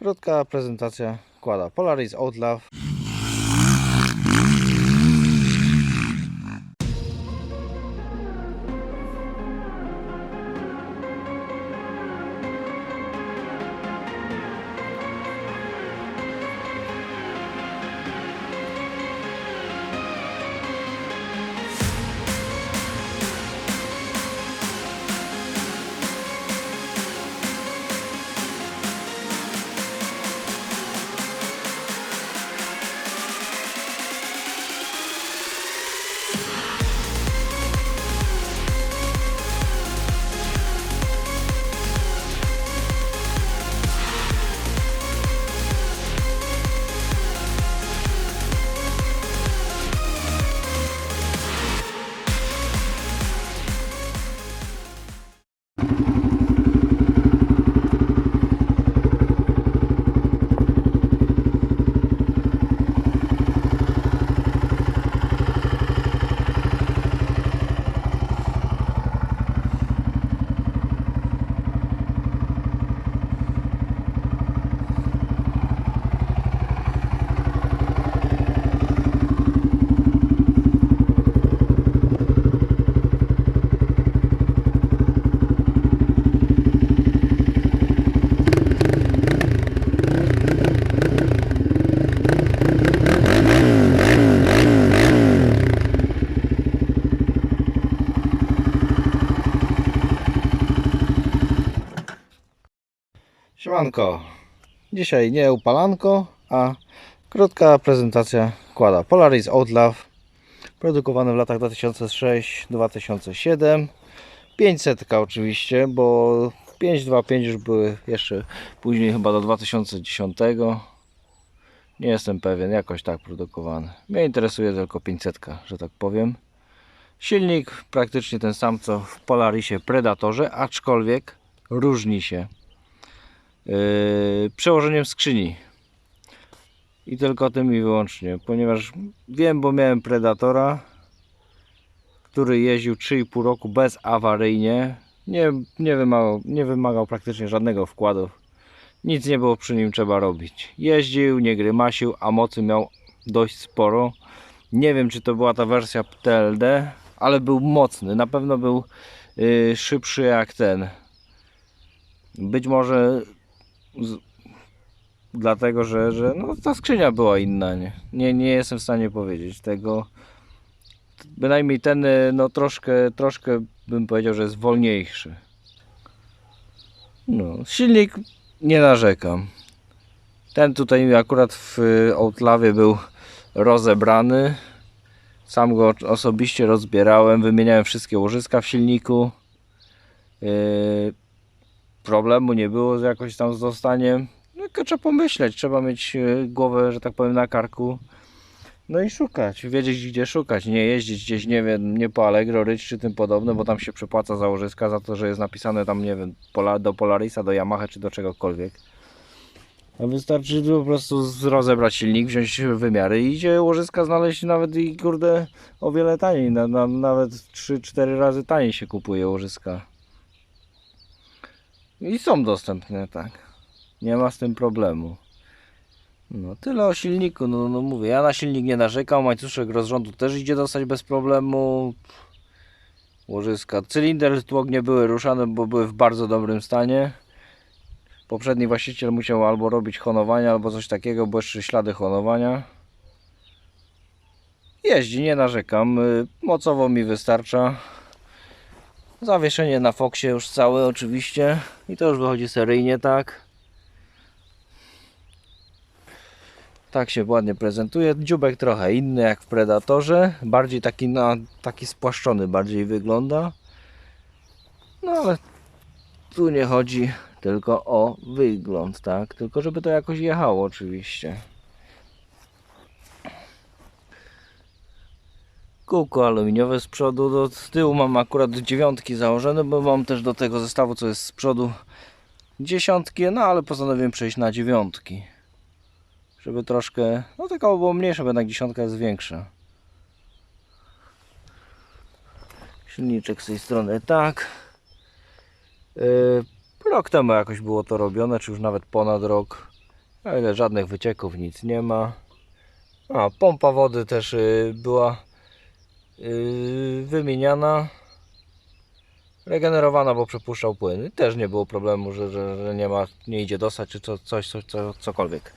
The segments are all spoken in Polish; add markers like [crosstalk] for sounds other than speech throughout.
Krótka prezentacja kłada Polaris Outlaw. Dzisiaj nie upalanko, a krótka prezentacja kłada Polaris Outlaw. Produkowany w latach 2006-2007. 500 oczywiście, bo 525 już były jeszcze później chyba do 2010. Nie jestem pewien, jakoś tak produkowany. Mnie interesuje tylko 500, że tak powiem. Silnik praktycznie ten sam co w Polarisie Predatorze, aczkolwiek różni się przełożeniem skrzyni. I tylko tym i wyłącznie, ponieważ wiem, bo miałem Predatora, który jeździł 3,5 roku bezawaryjnie. Nie, nie, wymagał, nie wymagał praktycznie żadnego wkładu. Nic nie było przy nim trzeba robić. Jeździł, nie grymasił, a mocy miał dość sporo. Nie wiem, czy to była ta wersja TLD, ale był mocny. Na pewno był yy, szybszy jak ten. Być może z, dlatego, że, że no, ta skrzynia była inna. Nie? Nie, nie jestem w stanie powiedzieć tego. Bynajmniej ten y, no, troszkę, troszkę bym powiedział, że jest wolniejszy. No, silnik nie narzekam. Ten tutaj akurat w y, Outlawie był rozebrany. Sam go osobiście rozbierałem, wymieniałem wszystkie łożyska w silniku. Yy, problemu nie było z jakoś tam z dostaniem. No, tylko trzeba pomyśleć, trzeba mieć yy, głowę, że tak powiem, na karku. No i szukać, wiedzieć gdzie szukać, nie jeździć gdzieś, nie wiem, nie po Allegro, Rycz czy tym podobne, bo tam się przepłaca założyska za to, że jest napisane tam, nie wiem, do Polarisa, do Yamaha czy do czegokolwiek. A wystarczy po prostu rozebrać silnik, wziąć wymiary i idzie łożyska znaleźć nawet i kurde o wiele taniej, na, na, nawet 3-4 razy taniej się kupuje łożyska. I są dostępne, tak. Nie ma z tym problemu. No tyle o silniku, no, no mówię, ja na silnik nie narzekam, łańcuszek rozrządu też idzie dostać bez problemu. Łożyska, cylinder, tłok nie były ruszane, bo były w bardzo dobrym stanie. Poprzedni właściciel musiał albo robić honowania, albo coś takiego, bo jeszcze ślady honowania. Jeździ, nie narzekam. y, Mocowo mi wystarcza. Zawieszenie na Foxie już całe oczywiście. I to już wychodzi seryjnie tak. Tak się ładnie prezentuje. Dziubek trochę inny jak w Predatorze. Bardziej taki, na, taki spłaszczony bardziej wygląda. No ale tu nie chodzi tylko o wygląd, tak? Tylko żeby to jakoś jechało oczywiście. Kółko aluminiowe z przodu, do tyłu mam akurat dziewiątki założone, bo mam też do tego zestawu, co jest z przodu dziesiątki, no ale postanowiłem przejść na dziewiątki. Żeby troszkę, no tylko było mniejsze, bo jednak dziesiątka jest większa. Silniczek z tej strony tak. Yy, Rok temu jakoś było to robione, czy już nawet ponad rok. O ile żadnych wycieków, nic nie ma. A, pompa wody też y, była wymieniana. Regenerowana, bo przepuszczał płyn. Też nie było problemu, że, że, nie ma, nie idzie dostać, czy co, coś, coś, co, cokolwiek.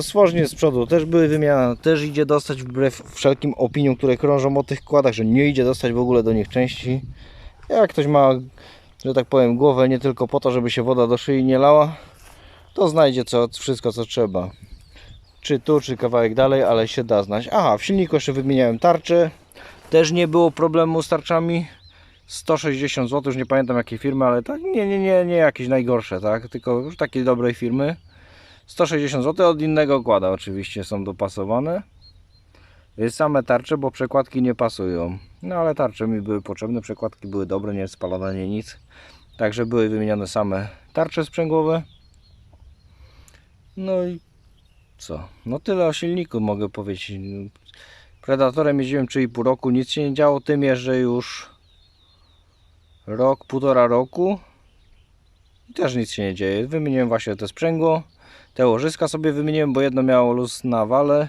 Stworznie z przodu też były wymieniane, też idzie dostać wbrew wszelkim opiniom, które krążą o tych kładach, że nie idzie dostać w ogóle do nich części. Jak ktoś ma, że tak powiem, głowę nie tylko po to, żeby się woda do szyi nie lała, to znajdzie co, wszystko co trzeba. Czy tu, czy kawałek dalej, ale się da znać. Aha, w silniku jeszcze wymieniałem tarczę. Też nie było problemu z tarczami. 160 zł, już nie pamiętam jakiej firmy, ale tak nie, nie, nie, nie jakieś najgorsze, tak? Tylko już takiej dobrej firmy. 160 zł od innego układa oczywiście są dopasowane. Same tarcze, bo przekładki nie pasują. No ale tarcze mi były potrzebne, przekładki były dobre, nie spalone, nie nic. Także były wymienione same tarcze sprzęgłowe. No i co? No tyle o silniku mogę powiedzieć. Predatorem jeździłem 3,5 roku, nic się nie działo. Tym jeżdżę już rok, półtora roku. I też nic się nie dzieje. Wymieniłem właśnie te sprzęgło. Te łożyska sobie wymieniłem, bo jedno miało luz na wale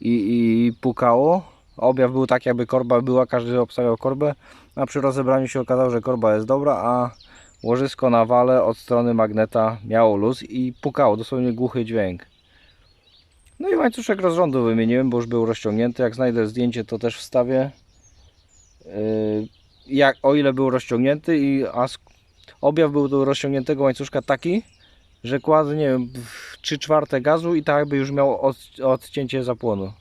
i, i pukało. Objaw był tak, jakby korba była, każdy obstawiał korbę. A przy rozebraniu się okazało, że korba jest dobra, a łożysko na wale od strony magneta miało luz i pukało, dosłownie głuchy dźwięk. No i łańcuszek rozrządu wymieniłem, bo już był rozciągnięty. Jak znajdę zdjęcie, to też wstawię. Yy, jak, o ile był rozciągnięty, i, a objaw był do rozciągniętego łańcuszka taki, że kładł, nie wiem, 3 czwarte gazu i tak jakby już miał od, odcięcie zapłonu.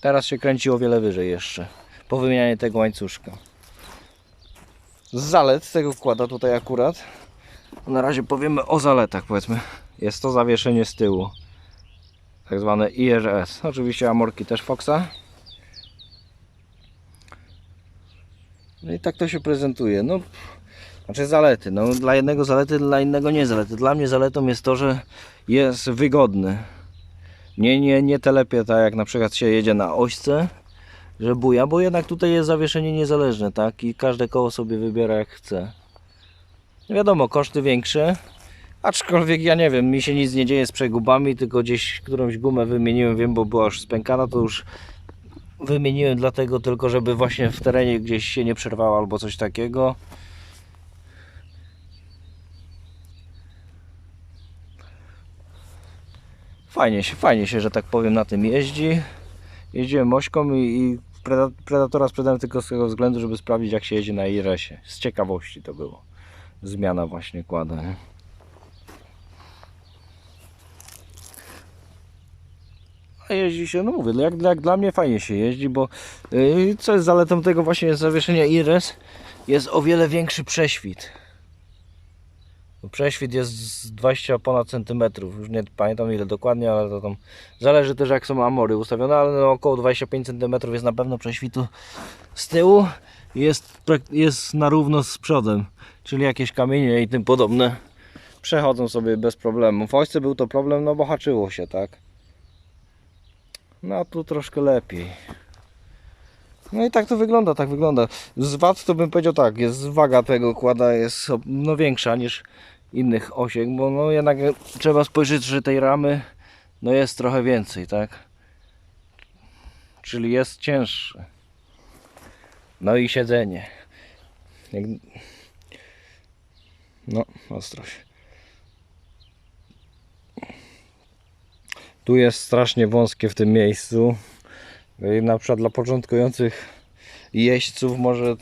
Teraz się kręci o wiele wyżej jeszcze, po wymianie tego łańcuszka. Zalet tego układa tutaj akurat, na razie powiemy o zaletach powiedzmy. Jest to zawieszenie z tyłu, tak zwane IRS. Oczywiście amorki też Foxa. No i tak to się prezentuje. No, znaczy zalety. No, dla jednego zalety, dla innego nie zalety. Dla mnie zaletą jest to, że jest wygodny. Nie, nie, nie telepie tak jak na przykład się jedzie na ośce, że buja, bo jednak tutaj jest zawieszenie niezależne, tak? I każde koło sobie wybiera jak chce. Wiadomo, koszty większe, aczkolwiek ja nie wiem, mi się nic nie dzieje z przegubami, tylko gdzieś którąś gumę wymieniłem, wiem, bo była już spękana, to już wymieniłem dlatego tylko, żeby właśnie w terenie gdzieś się nie przerwało albo coś takiego. Fajnie się, fajnie się, że tak powiem, na tym jeździ. Jeździłem ośką i, i Preda- Predatora sprzedałem tylko z tego względu, żeby sprawdzić jak się jedzie na IRS-ie. Z ciekawości to było. Zmiana właśnie kłada. A jeździ się, no mówię, jak, jak dla mnie fajnie się jeździ, bo yy, co jest zaletą tego właśnie zawieszenia IRS, jest o wiele większy prześwit. Prześwit jest z 20 ponad centymetrów, już nie pamiętam ile dokładnie, ale to tam zależy też jak są amory ustawione, ale no około 25 centymetrów jest na pewno prześwitu z tyłu jest, jest na równo z przodem, czyli jakieś kamienie i tym podobne przechodzą sobie bez problemu. W ojce był to problem, no bo haczyło się, tak? No a tu troszkę lepiej. No i tak to wygląda, tak wygląda. Z wad to bym powiedział tak, jest waga tego kłada jest no większa niż innych osiek, bo no jednak trzeba spojrzeć, że tej ramy no jest trochę więcej, tak? Czyli jest cięższy. No i siedzenie. No, ostrość. Tu jest strasznie wąskie w tym miejscu. I Na przykład dla początkujących jeźdźców może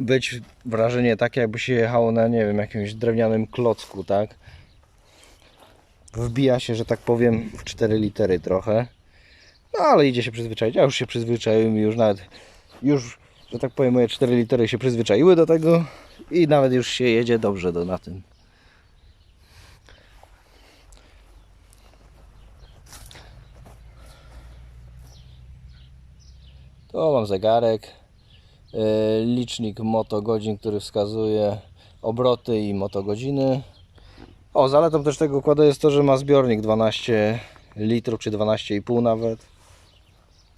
być wrażenie takie, jakby się jechało na, nie wiem, jakimś drewnianym klocku, tak? Wbija się, że tak powiem, w 4 litery trochę. No ale idzie się przyzwyczaić. Ja już się przyzwyczaiłem i już nawet, już, że tak powiem, moje 4 litery się przyzwyczaiły do tego i nawet już się jedzie dobrze do, na tym. Tu mam zegarek, e, licznik motogodzin, który wskazuje obroty i motogodziny. O, zaletą też tego układu jest to, że ma zbiornik 12 litrów czy 12,5 nawet.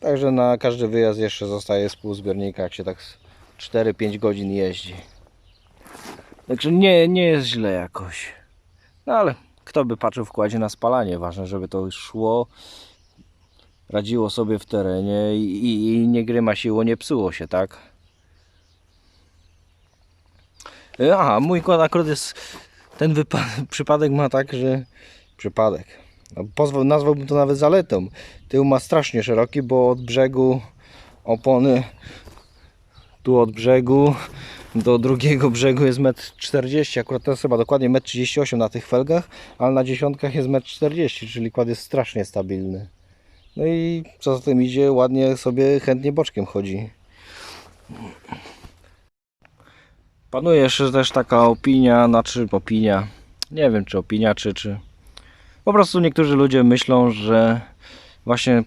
Także na każdy wyjazd jeszcze zostaje z pół zbiornika, jak się tak z 4-5 godzin jeździ. Także nie, nie jest źle jakoś. No ale kto by patrzył w kładzie na spalanie. Ważne, żeby to szło, radziło sobie w terenie i, i, i nie grymasiło, nie psuło się, tak? E, Aha, mój kład akurat jest, ten [laughs] przypadek ma tak, że przypadek. No, pozwól, nazwałbym to nawet zaletą. Tył ma strasznie szeroki, bo od brzegu opony tu od brzegu do drugiego brzegu jest 1,40 m. Akurat jest chyba dokładnie 1,38 m na tych felgach, ale na dziesiątkach jest 1,40 m, czyli kład jest strasznie stabilny. No i co za tym idzie, ładnie sobie chętnie boczkiem chodzi. Panuje jeszcze też taka opinia, znaczy opinia, nie wiem czy opinia, czy, czy po prostu niektórzy ludzie myślą, że właśnie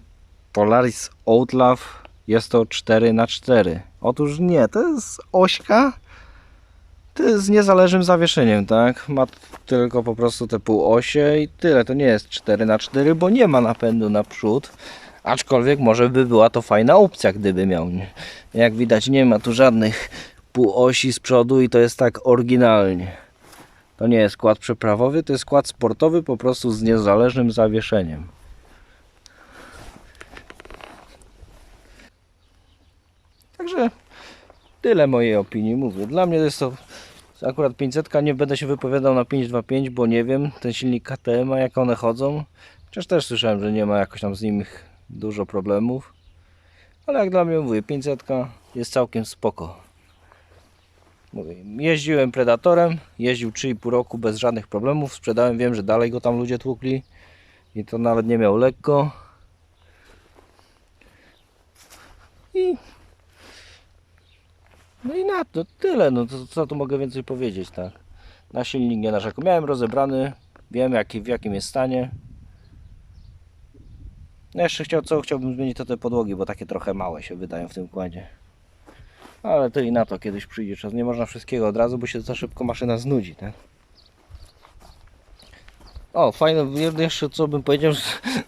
Polaris Outlaw jest to 4 na 4 Otóż nie, to jest ośka, z niezależnym zawieszeniem, tak? Ma tylko po prostu te półosie i tyle. To nie jest 4 na 4 bo nie ma napędu na przód. Aczkolwiek może by była to fajna opcja, gdyby miał. Jak widać nie ma tu żadnych półosi z przodu i to jest tak oryginalnie. To nie jest skład przeprawowy, to jest skład sportowy po prostu z niezależnym zawieszeniem. Także tyle mojej opinii mówię. Dla mnie jest to akurat 500, nie będę się wypowiadał na 525, bo nie wiem, ten silnik KTM, jak one chodzą. Chociaż też słyszałem, że nie ma jakoś tam z nimi dużo problemów. Ale jak dla mnie mówię, 500 jest całkiem spoko. Mówię, jeździłem Predatorem, jeździł 3,5 roku bez żadnych problemów, sprzedałem, wiem, że dalej go tam ludzie tłukli i to nawet nie miał lekko. I no i na to tyle, no to co tu mogę więcej powiedzieć, tak. Na silnik nie narzekam. Miałem rozebrany, wiem jaki, w jakim jest stanie. No jeszcze chciał, co chciałbym zmienić to te podłogi, bo takie trochę małe się wydają w tym kładzie. Ale to i na to kiedyś przyjdzie czas. Nie można wszystkiego od razu, bo się za szybko maszyna znudzi, tak? O, fajne, jeszcze co bym powiedział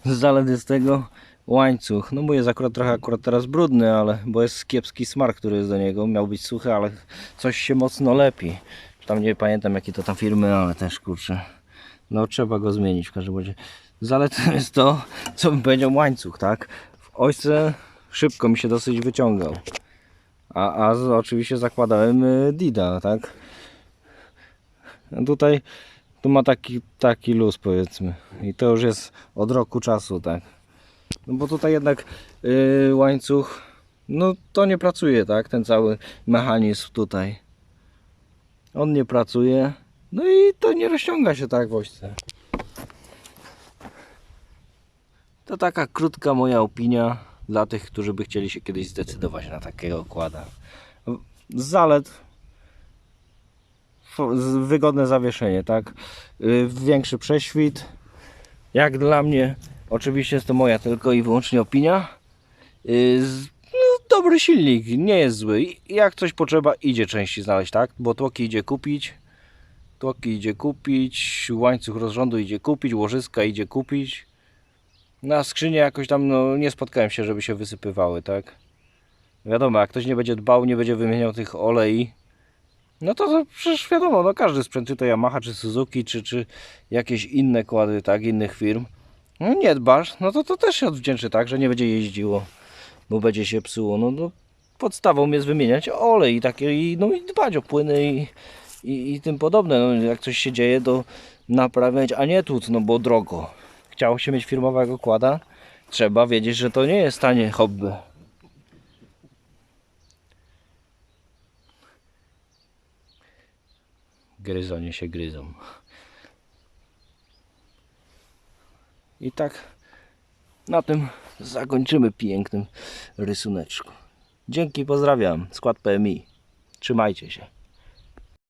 z jest tego łańcuch. No mój jest akurat trochę akurat teraz brudny, ale bo jest kiepski smar, który jest do niego. Miał być suchy, ale coś się mocno lepi. Tam nie pamiętam jakie to tam firmy, ale też kurczę. No trzeba go zmienić w każdym razie. Zaletą jest to, co bym powiedział łańcuch, tak? W ojce szybko mi się dosyć wyciągał. A, a oczywiście zakładałem y, Dida, tak? Tutaj tu ma taki, taki luz powiedzmy. I to już jest od roku czasu, tak? No bo tutaj jednak yy, łańcuch, no to nie pracuje, tak? Ten cały mechanizm tutaj. On nie pracuje. No i to nie rozciąga się tak w ośce. To taka krótka moja opinia dla tych, którzy by chcieli się kiedyś zdecydować na takiego okłada. Z zalet wygodne zawieszenie, tak? Yy, Większy prześwit. Jak dla mnie, oczywiście jest to moja tylko i wyłącznie opinia. Z- No, dobry silnik, nie jest zły. Jak coś potrzeba, idzie części znaleźć, tak? Bo tłoki idzie kupić. Tłoki idzie kupić, łańcuch rozrządu idzie kupić, łożyska idzie kupić. Na skrzynie jakoś tam no, nie spotkałem się, żeby się wysypywały, tak? Wiadomo, jak ktoś nie będzie dbał, nie będzie wymieniał tych olei, no to, to przecież wiadomo, no każdy sprzęt, czy to Yamaha, czy Suzuki, czy, czy jakieś inne kłady, tak, innych firm, nie dbasz, no to to też się odwdzięczy, tak, że nie będzie jeździło, bo będzie się psuło, no, no podstawą jest wymieniać olej i takie, i, no i dbać o płyny i, i, i tym podobne, no jak coś się dzieje, to naprawiać, a nie tłuc, no bo drogo. Chciało się mieć firmowego kłada, trzeba wiedzieć, że to nie jest tanie hobby. Gryzonie się gryzą. I tak na tym zakończymy pięknym rysuneczku. Dzięki, pozdrawiam. Skład PMI. Trzymajcie się.